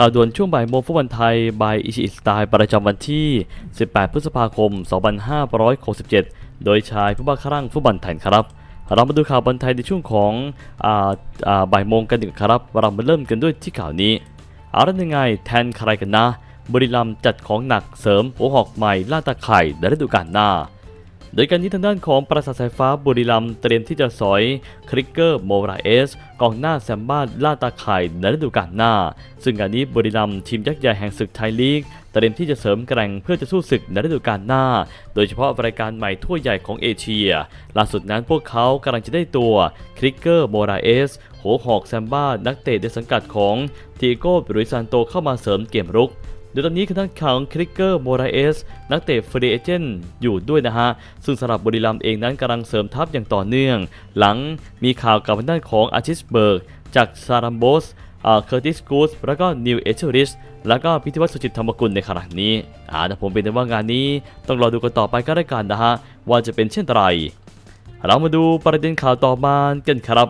ข่าวด่วนช่วงบ่ายโมงฟุตบอลไทยบายอิชิอิสไตล์ประจำวันที่ 18 พฤษภาคม 2567 โดยชายผู้บ้าคลั่งฟุตบอลไทยครับ เรามาดูข่าวบอลไทยในช่วงของอ่าอ่าบ่ายโมงกันดีกว่าครับเรามาเริ่มกันด้วยที่ข่าวนี้เอาละยังไงแทนใครกันนะ บริลัมจัดของหนักเสริมหัวหอกใหม่ล่าตาไข่ในฤดูกาลหน้า ดยการนี้ทางด้านของปราสาทสายฟ้าบุรีรัมเตรียมที่จะสอยคริกเกอร์โมราเอสกองหน้าแซมบ้าล่าตาไข่ในฤดูกาลหน้า ซึ่งงานนี้บุรีรัมทีมยักษ์ใหญ่แห่งศึกไทยลีกเตรียมที่จะเสริมแกร่งเพื่อจะสู้ศึกในฤดูกาลหน้า โดยเฉพาะรายการใหม่ทั่วใหญ่ของเอเชีย ล่าสุดนั้นพวกเขากำลังจะได้ตัวคริกเกอร์โมราเอสหัวหอกแซมบ้านักเตะในสังกัดของทีโก้บริซันโตเข้ามาเสริมเกมรุก โดยตอนนี้คณะข่าวคริกเกอร์โมราเอสนักเตะฟรีเอเจนต์อยู่ด้วยนะฮะ ซึ่งสำหรับบุรีรัมย์เองนั้นกำลังเสริมทัพอย่างต่อเนื่อง หลังมีข่าวกับทางด้านของอาร์ติสเบิร์ก จากซารัมโบสเคอร์ติสกูสแล้วก็นิวเอเชอริสแล้วก็พิธีวัฒน์สุจิตธรรมกุลในขณะนี้อ่าแต่ผมเป็นแต่ว่างานนี้ต้องรอดูกันต่อไปก็ได้กันนะฮะ ว่าจะเป็นเช่นไร เรามาดูประเด็นข่าวต่อมากันครับ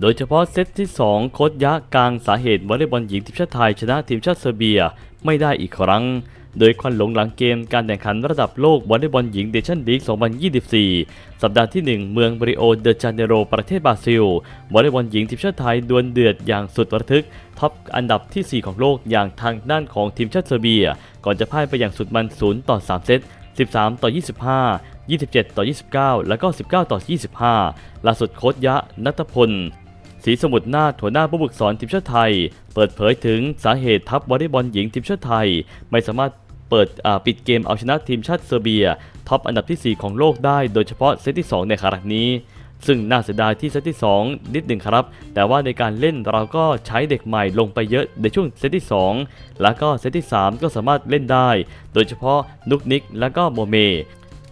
โดยเฉพาะเซตที่ 2 โค้ชยะกลางสาเหตุวอลเลย์บอลหญิงทีมชาติไทยชนะทีมชาติเซอร์เบีย ไม่ได้อีกครั้ง โดยควันหลงหลังเกมการแข่งขันระดับโลกวอลเลย์บอลหญิงเดชั่นลีก 2024 สัปดาห์ที่ 1 เมืองบริโอเดจาเนโร ประเทศบราซิล วอลเลย์บอลหญิงทีมชาติไทยดวลเดือดอย่างสุดระทึก ท็อปอันดับที่ 4 ของโลกอย่างทางด้านของทีมชาติเซอร์เบีย ก่อนจะพ่ายไปอย่างสุดมัน 0 ต่อ 3 เซต 13 ต่อ 25 27 ต่อ 29 แล้วก็ 19 ต่อ 25 ล่าสุดโค้ชยะนัทพล ศรีสมุทรนาถหัวหน้าผู้ฝึกสอนทีมชาติไทย เปิดเผยถึงสาเหตุทัพวอลเลย์บอลหญิงทีมชาติไทย ไม่สามารถเปิดปิดเกมเอาชนะทีมชาติเซอร์เบีย ท็อปอันดับที่ 4 ของโลกได้โดยเฉพาะเซตที่ 2 ในครั้งนี้ซึ่งน่าเสียดายที่เซตที่ 2 นิดหนึ่งครับ แต่ว่าในการเล่นเราก็ใช้เด็กใหม่ลงไปเยอะในช่วงเซตที่ 2 แล้วก็เซตที่ 3 ก็สามารถเล่นได้ โดยเฉพาะนุกนิกและก็โมเม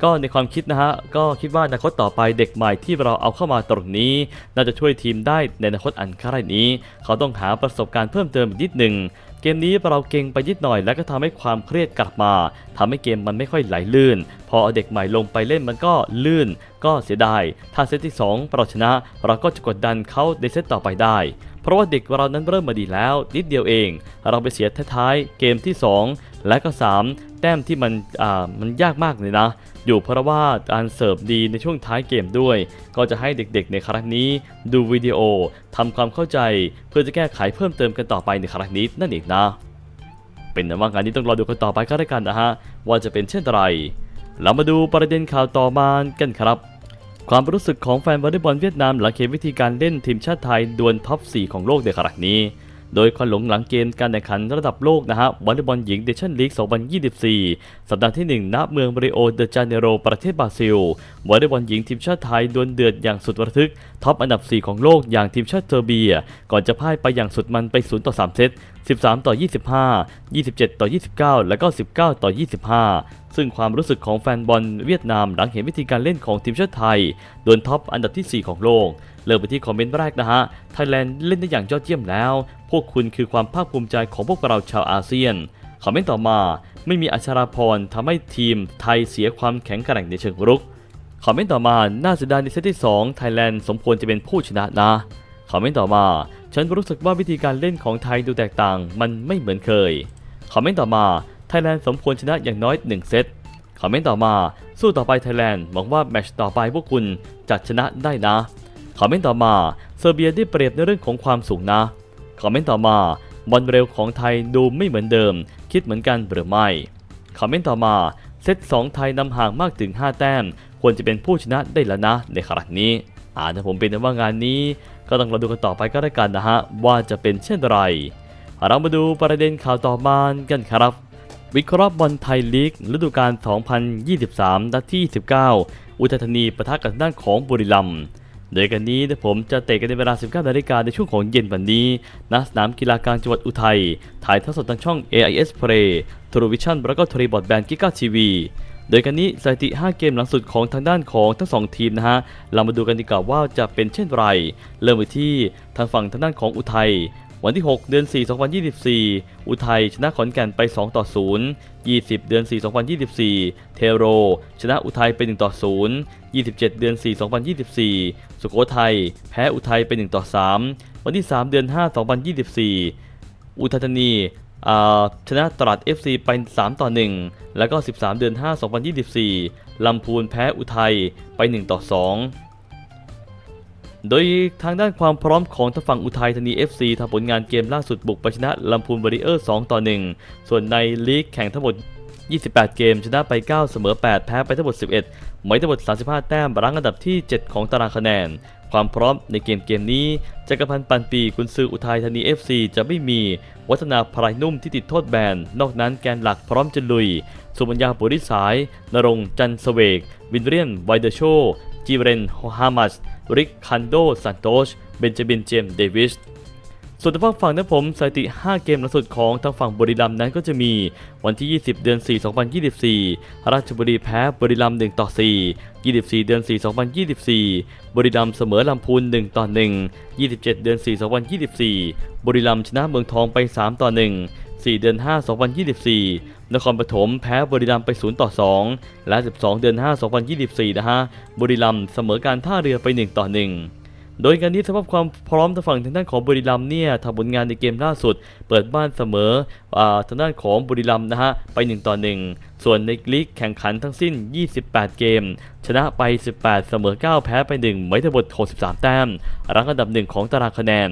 ก็ในความคิดนะฮะก็คิดว่าอนาคตต่อไปเด็กใหม่ที่เราเอาเข้ามาตรงนี้ น่าจะช่วยทีมได้ในอนาคตอันใกล้นี้ เขาต้องหาประสบการณ์เพิ่มเติมอีกนิดหนึ่งเกมนี้เราเก่งไปนิดหน่อยแล้วก็ทำให้ความเครียดกลับมาทำให้เกมมันไม่ค่อยไหลลื่น พอเอาเด็กใหม่ลงไปเล่นมันก็ลื่น ก็เสียดายถ้าเซตที่2เราชนะ เราก็จะกดดันเขาในเซตต่อไปได้เพราะว่าเด็กเรานั้นเริ่มมาดีแล้ว นิดเดียวเอง เราไปเสียท้ายๆเกมที่ 2 และก็ 3 แต้มที่มันอ่ามันยากมากเลยนะ อยู่เพราะว่าการเสิร์ฟดีในช่วงท้ายเกมด้วย ก็จะให้เด็กๆในครั้งนี้ดูวิดีโอทำความเข้าใจ เพื่อจะแก้ไขเพิ่มเติมกันต่อไปในครั้งนี้นั่นเองนะ เป็นแต่ว่างานนี้ต้องรอดูกันต่อไปก็แล้วกันนะฮะว่าจะเป็นเช่นไรเรามาดูประเด็นข่าวต่อมากันครับความรู้สึกของแฟนวอลเลย์บอลเวียดนามหลังเกมวิธีการเล่นทีมชาติไทยดวลท็อป 4 ของโลกในครั้งนี้ โดยควันหลงหลังเกมการแข่งขันระดับโลกนะฮะวอลเลย์บอลหญิงเดชั่นลีก 2024 สัปดาห์ที่ 1 ณ เมืองบริโอเดจาเนโร ประเทศบราซิล วอลเลย์บอลหญิงทีมชาติไทยดวลเดือดอย่างสุดระทึก ท็อปอันดับ 4 ของโลกอย่างทีมชาติเซอร์เบีย ก่อนจะพ่ายไปอย่างสุดมันไป 0 ต่อ 3 เซต 13 ต่อ 25 27 ต่อ 29 แล้วก็ 19 ต่อ 25ซึ่งความรู้สึกของแฟนบอลเวียดนามหลังเห็นวิธีการเล่นของทีมชาติไทยดวลท็อปอันดับที่ 4 ของโลก เริ่มไปที่คอมเมนต์แรกนะฮะไทยแลนด์เล่นได้อย่างยอดเยี่ยมแล้ว พวกคุณคือความภาคภูมิใจของพวกเราชาวอาเซียนคอมเมนต์ต่อมา ไม่มีอัชราพรทำให้ทีมไทยเสียความแข็งแกร่งในเชิงรุกคอมเมนต์ต่อมาน่าเสียดายในเซตที่2ไทยแลนด์สมควรจะเป็นผู้ชนะนะคอมเมนต์ต่อมา ฉันรู้สึกว่าวิธีการเล่นของไทยดูแตกต่าง มันไม่เหมือนเคยคอมเมนต์ต่อมาไทยแลนด์สมควรชนะอย่างน้อย 1 เซตคอมเมนต์ต่อมา สู้ต่อไปไทยแลนด์หวังว่าแมตช์ต่อไปพวกคุณจะชนะได้นะ คอมเมนต์ต่อมาเซอร์เบียได้เปรียบในเรื่องของความสูงนะคอมเมนต์ต่อมาบอลเร็วของไทยดูไม่เหมือนเดิม คิดเหมือนกันหรือไม่คอมเมนต์ต่อมาเซต2ไทยนำห่างมากถึง 5 แต้ม ควรจะเป็นผู้ชนะได้แล้วนะในครั้งนี้อาถ้าผมเป็นว่างานนี้ ก็ต้องรอดูกันต่อไปก็ได้กันนะฮะ ว่าจะเป็นเช่นไร เรามาดูประเด็นข่าวต่อมากันครับ วิเคราะห์บอลไทยลีกฤดูกาล 2023 นัดที่ 19 อุทัยธานีปะทะกับด้านของบุรีรัมย์ โดยกันนี้ผมจะเตะกันในเวลา 19นาฬิกาในช่วงของเย็นวันนี้ณสนามกีฬากลางจังหวัดอุทัย ถ่ายทอดสดทางช่อง AIS Play True Vision แล้วก็ทรีบอร์ดแบนกิก้าทีวีโดยกันนี้สถิติ 5 เกมหลังสุดของทางด้านของทั้ง 2 ทีมนะฮะ เรามาดูกันดีกว่าว่าจะเป็นเช่นไร เริ่มไปที่ทางฝั่งทางด้านของอุทัย วันที่ 6 เดือน 4 2024 อุทัยชนะขอนแก่นไป 2 ต่อ 0 20 เดือน 4 2024 เทโร ชนะอุทัยไป 1 ต่อ 0 27 เดือน 4 2024 สุโขทัยแพ้อุทัยไป 1 ต่อ 3 วันที่ 3 เดือน 5 2024 อุทัยธานีชนะตราด FC ไป 3 ต่อ 1 แล้วก็ 13 เดือน 5 2024 ลำพูนแพ้อุทัยไป 1 ต่อ 2 โดยทางด้านความพร้อมของทางฝั่งอุทัยธานี FC ทำผลงานเกมล่าสุดบุกไปชนะลำพูนบริเออร์ 2 ต่อ 1 ส่วนในลีกแข่งทั้งหมด 28 เกมชนะไป 9 เสมอ 8 แพ้ไปทั้งหมด 11 หมายทั้งหมด 35 แต้มรั้งอันดับที่ 7 ของตารางคะแนน ความพร้อมในเกมเกมนี้จักรพันธ์ปันปีกุนซืออุทัยธานี FC จะไม่มี วัฒนาพรายนุ่มที่ติดโทษแบน นอกนั้นแกนหลักพร้อมจะลุย สุมัญญาปุริสาย นรงจันทร์เสเวก วินเรียนไวเดอร์โช จีเรนฮามัส ริกคันโดซันโตชเบนจามินเจมส์เดวิสส่วนทางฝั่งนั้นผมสถิติ 5 เกมล่าสุดของทางฝั่งบุรีรัมย์นั้นก็จะมีวันที่ 20 เดือน 4 2024 ราชบุรีแพ้บุรีรัมย์1ต่อ 4 24 เดือน 4 2024 บุรีรัมย์เสมอลำพูน1ต่อ 1 27 เดือน 4 2024 บุรีรัมย์ชนะเมืองทองไป 3 ต่อ 1 4 เดือน 5 2024 นครปฐมแพ้บุรีรัมย์ไป 0 ต่อ 2 และ 12 เดือน 5 2024 นะฮะ บุรีรัมย์เสมอการท่าเรือไป 1 ต่อ 1 โดยการนี้สำหรับความพร้อมทางฝั่งทางด้านของบุรีรัมย์เนี่ยทำผลงานในเกมล่าสุด เปิดบ้านเสมออทางด้านของบุรีรัมย์นะฮะไป 1 ต่อ 1 ส่วนในลีกแข่งขันทั้งสิ้น 28 เกม ชนะไป 18 เสมอ 9 แพ้ไป 1 ไม่ทั้งหมด63 แต้ม รั้งอันดับหนึ่งของตารางคะแนน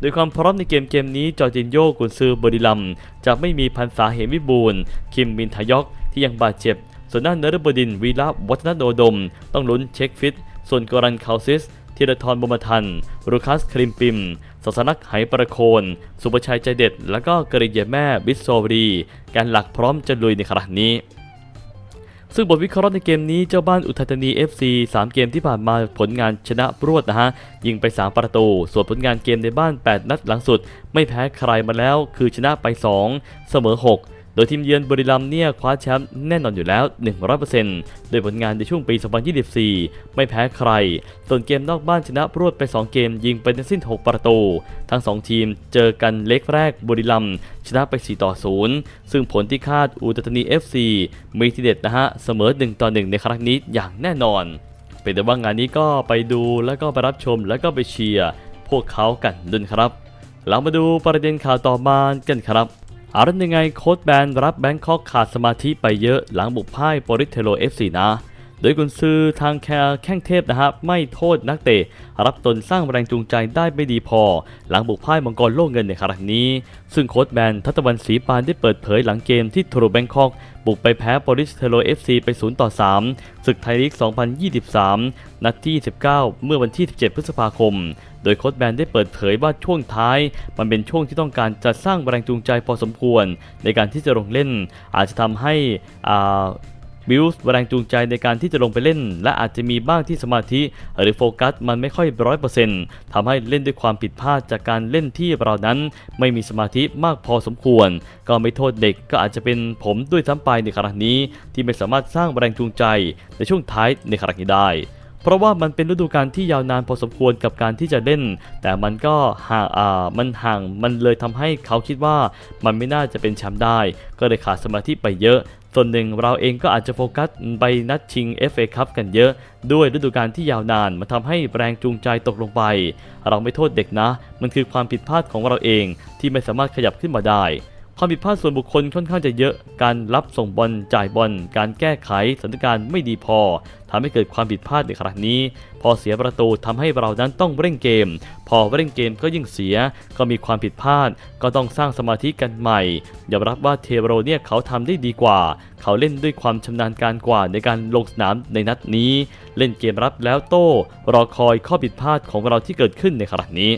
โดยความพร้อมในเกมเกมนี้จอร์จินโยกุนซือบุรีรัมจะไม่มีพันษาเหมวิบูลคิมมินทายอกที่ยังบาดเจ็บ ส่วนด้านเนรบดินวีระวัฒนโดดม ต้องลุ้นเช็คฟิต ส่วนกรันคาซิสธีรทรบมทันรูคัสคริมปิมศาสนักไหประโคน สุประชัยใจเด็ด แล้วก็กริยแม่บิสโซรีแกนหลักพร้อมจะลุยในครั้งนี้ ซึ่งบทวิเคราะห์ในเกมนี้เจ้าบ้านอุทัยธานี FC 3 เกมที่ผ่านมาผลงานชนะรวดนะฮะ ยิงไป 3 ประตู ส่วนผลงานเกมในบ้าน 8 นัดหลังสุด ไม่แพ้ใครมาแล้ว คือชนะไป 2 เสมอ 6 โดยทีมเยือนบุรีรัมย์เนี่ยคว้าแชมป์แน่นอนอยู่แล้ว 100%โดยผลงานในช่วงปี 2024 ไม่แพ้ใคร ส่วนเกมนอกบ้านชนะรวดไป 2 เกมยิงไปทั้งสิ้น 6 ประตู ทั้ง 2 ทีมเจอกันเล็กแรกบุรีรัมย์ชนะไป 4 ต่อ 0 ซึ่งผลที่คาดอุตรธานี FC มีทีเด็ดนะฮะเสมอ 1 ต่อ 1 ในครั้งนี้อย่างแน่นอน เป็นแต่ว่างานนี้ก็ไปดูแล้วก็ไปรับชมแล้วก็ไปเชียร์พวกเขากันดุนครับ เรามาดูประเด็นข่าวต่อมากันครับ อารันยังไงโค้ดแบนรับแบงคอกขาดสมาธิไปเยอะหลังบุกพ่ายโปริเทโล FC นะ โดยกุนซือทางแคร์แข้งเทพนะครับไม่โทษนักเตะ รับตนสร้างแรงจูงใจได้ไม่ดีพอ หลังบุกพ่ายมังกรโล่เงินในครั้งนี้ ซึ่งโค้ดแบนทัตวันศรีปานได้เปิดเผยหลังเกมที่ทรแบงคอก บุกไปแพ้โปริสเทโล FC ไป 0 ต่อ 3 ศึกไทยลีก 2023 นัดที่ 19 เมื่อวันที่ 17 พฤษภาคม โดยโค้ชแบนได้เปิดเผยว่าช่วงท้าย มันเป็นช่วงที่ต้องการจะสร้างแรงจูงใจพอสมควร ในการที่จะลงเล่น อาจจะทำให้อ่า บิวส์แรงจูงใจในการที่จะลงไปเล่น และอาจจะมีบ้างที่สมาธิหรือโฟกัสมันไม่ค่อยร้อยเปอร์เซ็นต์ทำให้เล่นด้วยความผิดพลาดจากการเล่นที่เรานั้น ไม่มีสมาธิมากพอสมควร ก็ไม่โทษเด็กก็อาจจะเป็นผมด้วยซ้ำไปในครั้งนี้ ที่ไม่สามารถสร้างแรงจูงใจในช่วงท้ายในครั้งนี้ได้เพราะว่ามันเป็นฤดูกาลที่ยาวนานพอสมควรกับการที่จะเล่น แต่มันก็ห่างอ่ามันห่างมันเลยทำให้เขาคิดว่ามันไม่น่าจะเป็นแชมป์ได้ ก็เลยขาดสมาธิไปเยอะ ส่วนหนึ่งเราเองก็อาจจะโฟกัสไปนัดชิง FA คัพกันเยอะ ด้วยฤดูกาลที่ยาวนานมาทำให้แรงจูงใจตกลงไป เราไม่โทษเด็กนะ มันคือความผิดพลาดของเราเองที่ไม่สามารถขยับขึ้นมาได้ ความผิดพลาดส่วนบุคคลค่อนข้างจะเยอะ การรับส่งบอลจ่ายบอล การแก้ไขสถานการณ์ไม่ดีพอทำให้เกิดความผิดพลาดในครั้งนี้ พอเสียประตูทำให้เรานั้นต้องเร่งเกม พอเร่งเกมก็ยิ่งเสีย ก็มีความผิดพลาด ก็ต้องสร้างสมาธิกันใหม่ยอมรับว่าเทโรเนี่ยเขาทำได้ดีกว่า เขาเล่นด้วยความชำนาญการกว่าในการลงสนามในนัดนี้ เล่นเกมรับแล้วโต้ รอคอยข้อผิดพลาดของเราที่เกิดขึ้นในครั้งนี้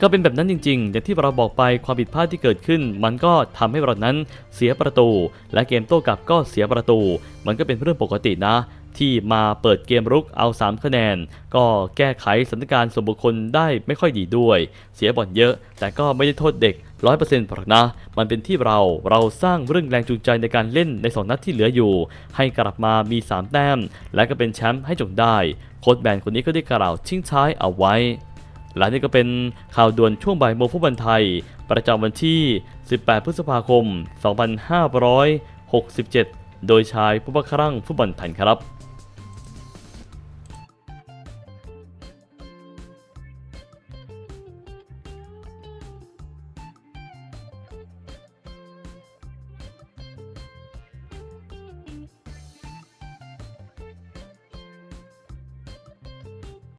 ก็เป็นแบบนั้นจริง ๆ อย่างที่เราบอกไปความผิดพลาดที่เกิดขึ้น มันก็ทำให้เรานั้นเสียประตู และเกมโต้กลับก็เสียประตู มันก็เป็นเรื่องปกตินะ ที่มาเปิดเกมรุกเอา 3 คะแนน ก็แก้ไขสถานการณ์ส่วนบุคคลได้ไม่ค่อยดีด้วย เสียบอลเยอะ แต่ก็ไม่ได้โทษเด็ก100%หรอกนะ มันเป็นที่เรา เราสร้างเรื่องแรงจูงใจในการเล่นใน 2 นัดที่เหลืออยู่ ให้กลับมามี 3 แต้ม และก็เป็นแชมป์ให้จงได้ โค้ชแบนคนนี้ก็ได้กล่าวทิ้งท้ายเอาไว้ และนี่ก็เป็นข่าวด่วนช่วงบ่ายโมงฟุตบอลไทย ประจำวันที่ 18 พฤษภาคม 2567 โดยชายผู้บังคับฟุตบอลไทยครับ